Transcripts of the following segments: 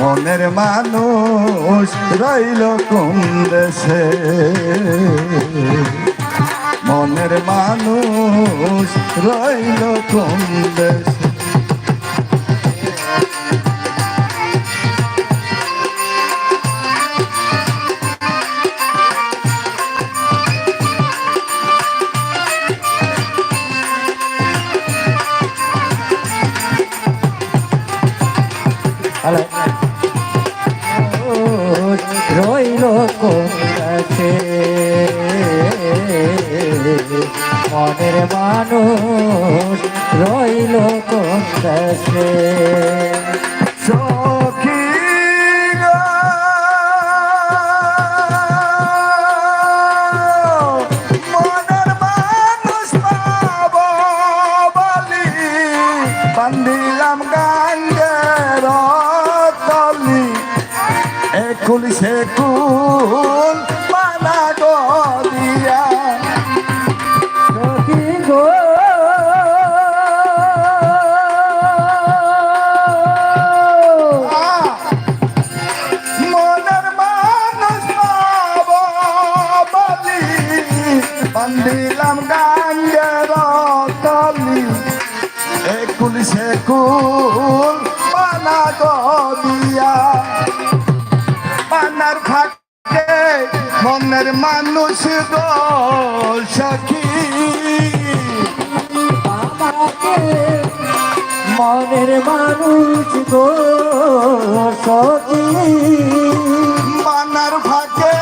মনের মানুষ রইল কোন দেশে? মনের মানুষ রইল কোন দেশে? খুলিছে কুল পালা গলিয়া দিলাম গাঙ্গের তলি। পালা গলি মনের মানুষ দোল সখী। মনের মানুষ সখী। মানার ফাঁকে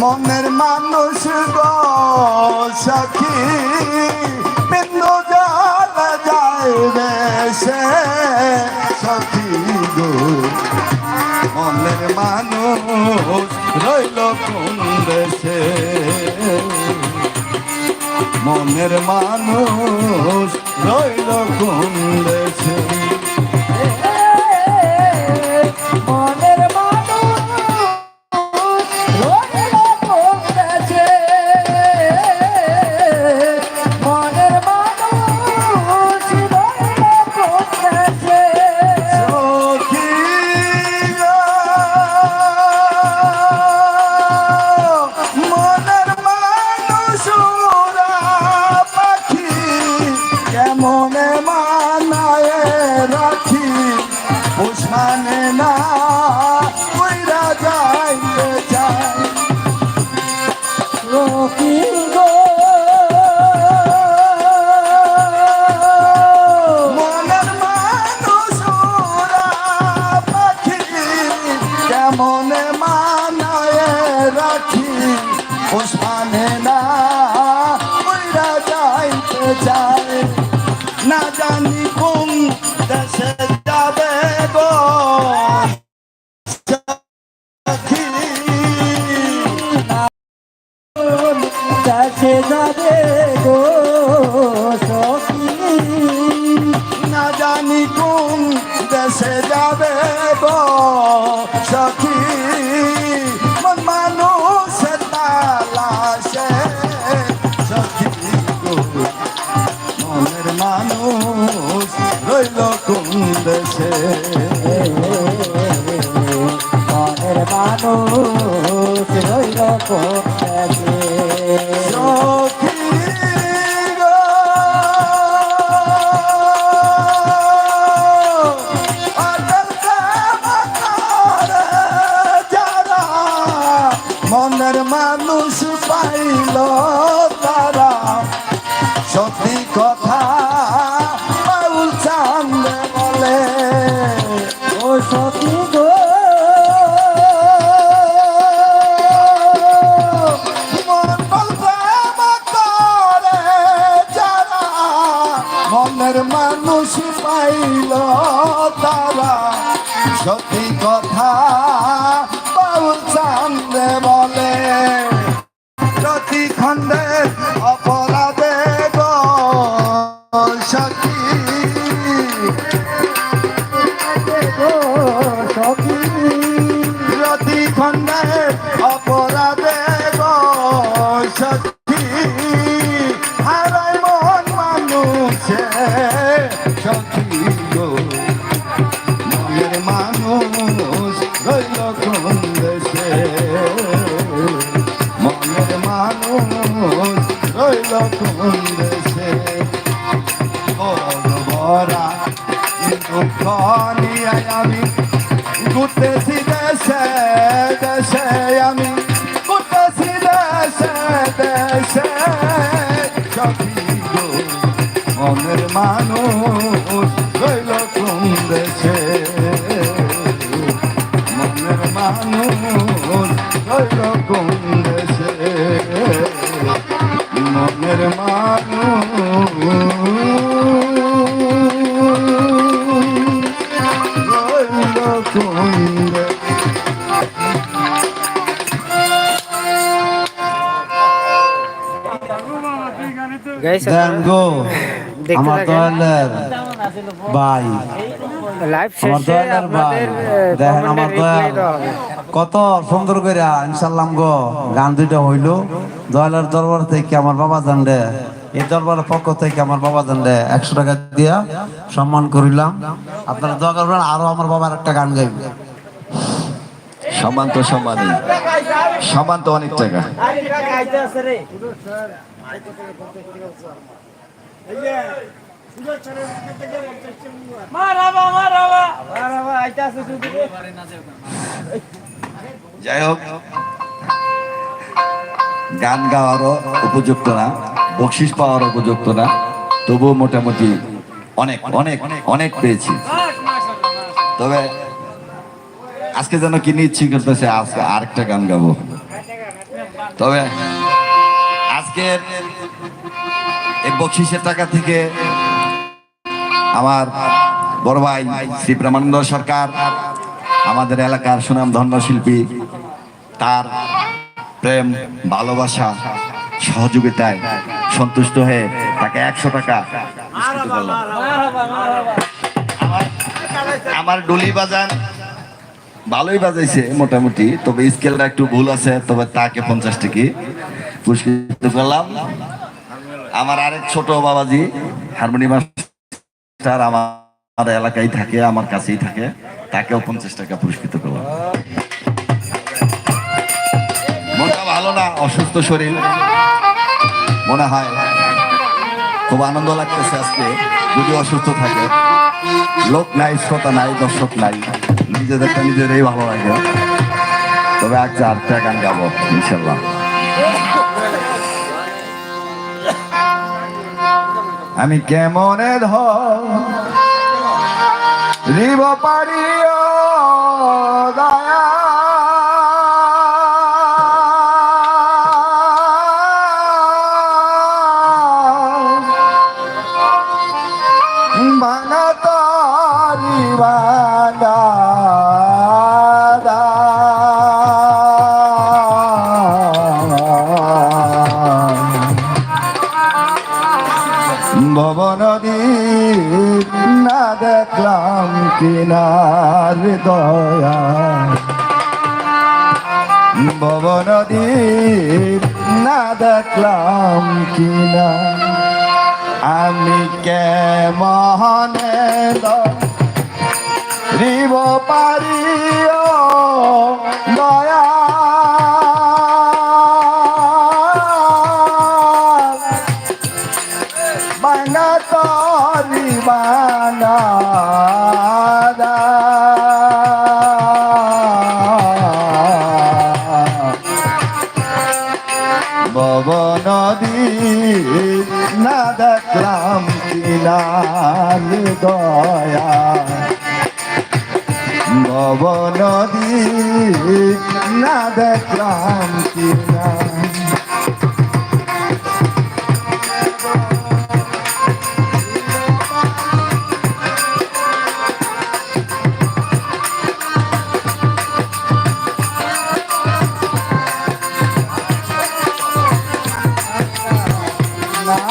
মনের মানুষ দোল সখী। বিন্দু জল যায় সে গ্রামের মানুষ রইল কোন দেশে। সত্যি ঘুরতেছি দেশে দেশে আমি ঘুরতেছি দেশে দেশে সখী মনের মানুষ দেন গো আমার। দয়ালের ভাই লাইভ আমার শেষে আপনাদের দেখেন আমার দয়াল কত সুন্দর করে ইনশাল্লাম গো গান দুইটা হইল। দয়ালের দরবার থেকে আমার বাবা জানলে এই দরবারের পক্ষ থেকে আমার বাবা জানলে একশো টাকা দিয়া সম্মান করিলাম। আপনারা দোয়া করবেন আরও আমার বাবার একটা গান গাইবে। সমান তো সমানই সমান তো অনেক টাকা। যাই হোক, গান গাওয়ারও উপযুক্ত না, বকশিস পাওয়ার উপযুক্ত না, তবুও মোটামুটি অনেক অনেক অনেক পেয়েছি। তবে আজকে যেন কি নিচ্ছি করতেছে, আজকে আরেকটা গান গাবো। তবে আজকের এই বকশিসের টাকা থেকে আমার বড় ভাই শ্রী প্রেমানন্দ সরকার, আমাদের এলাকার সুনাম ধন্য শিল্পী, তার প্রেম, ভালোবাসা, সহযোগিতায় সন্তুষ্ট হয়ে তাকে একশো টাকা আমার- ডুলি বাজান ভালোই বাজাইছে মোটামুটি, তবে স্কেলটা একটু ভুল আছে, তবে তাকে পঞ্চাশ টিকি। পুরস্কৃত করলাম আমার আরেক ছোট বাবাজি হারমোনিয়াম মাস্টার, আমার এলাকায় থাকে, আমার কাছেই থাকে। তাকেও পঞ্চাশ টাকা পুরস্কৃত করলাম। মনটা ভালো না, অসুস্থ শরীর। মনে হয় খুব আনন্দ লাগতেছে আজকে, যদি অসুস্থ থাকে। লোক নাই, শ্রোতা নাই, দর্শক নাই। নিজেদেরটা নিজেরাই ভালো লাগে। তবে এক চারটা গান গাবো, ইনশাল্লাহ। আমি কেমনে ধরিব পারি দয়া। কিনার দয়া। ভবনদী না দেখলাম কিনা। আমি কে মহনে দিব পারিও বব নদী না দেখলাম কিনার দয়া। বব নদী না দেখলাম কিনার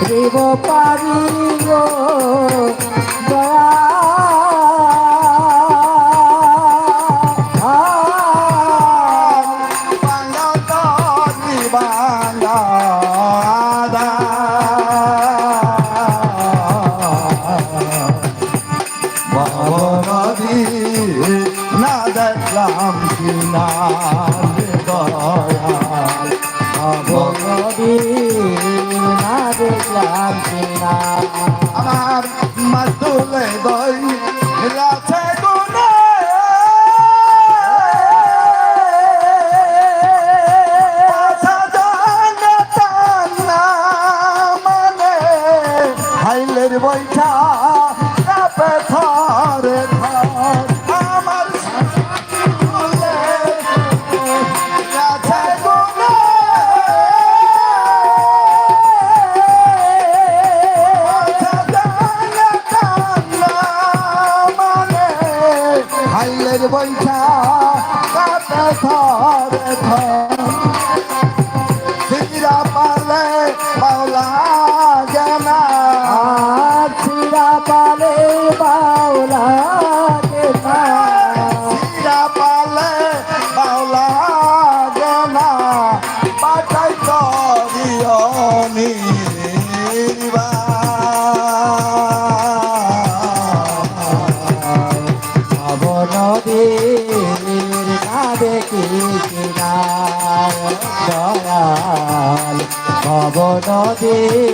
দিব পারি দয়া আমার বৈঠা কাতে থরে থরে oh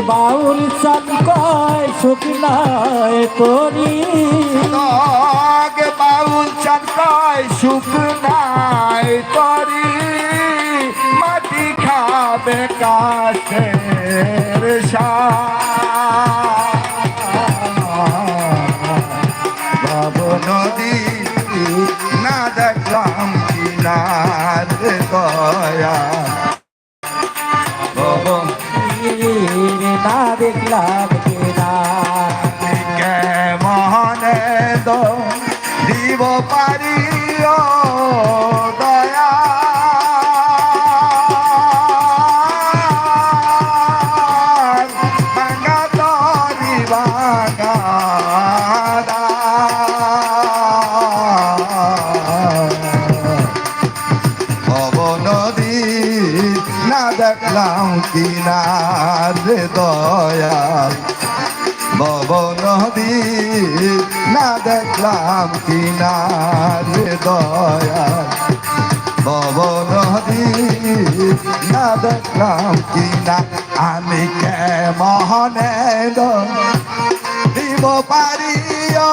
বাউল চাঁদ কয় সুখ নাই তোরি বাউল চাঁদ কয় সুখ নাই তোরি মাটি খাবে কাছে রেশা লাগবে না। কেমন দিব পারি? পেলাম কিনার দয়া ভবন না দেখলাম কিনা। আমি কে মহনে দিব পারিও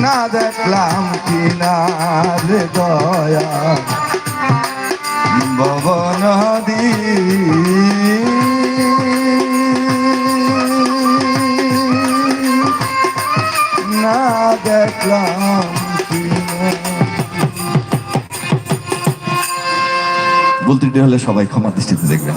না দেখলাম কিনার দয়া। ভবন দি। না দেখলাম বলতে হলে সবাই ক্ষমা দৃষ্টিতে দেখবে